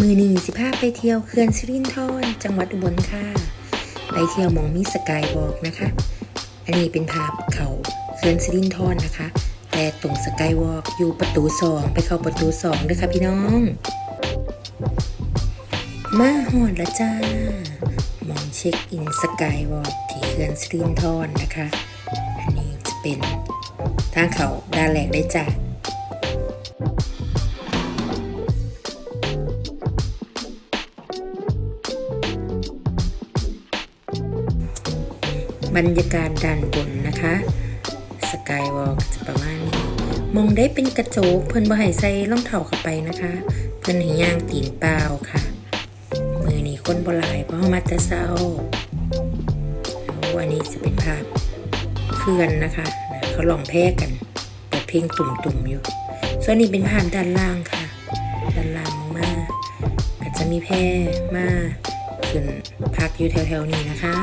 มือหนีสิพาไปเที่ยวเขื่อนสิรินธรจังหวัดอุบลค่ะ ไปเที่ยวมองมีสกายวอล์กนะคะ อันนี้เป็นภาพเขาเขื่อนสิรินธรนะคะ แต่ตรงสกายวอล์กอยู่ประตูสองไปเข้าประตูสองด้วยค่ะพี่น้อง มาหอดละจ้ามองเช็คอินสกายวอล์กที่เขื่อนสิรินธรนะคะ อันนี้จะเป็นทางเขาด้านแรกได้จ้ะ บรรยากาศด้านบนนะคะสกายวอล์กจะประมาณนี้มองได้เป็นกระจกเพิ่นบ่ให้ใส่รองเท้าเข้าไปนะคะ เพิ่นให้ย่างตีนเปล่าค่ะ มือนี้คนบ่หลายเพราะมาแต่เช้าวันนี้จะเป็นภาพเพื่อนนะคะเขาลองแพ้กันเปิดเพลงตุ่มๆอยู่ ส่วนนี้เป็นภาพด้านล่างค่ะ ด้านล่างมากก็จะมีแพร่มาขึ้นพักอยู่แถวๆนี้นะคะ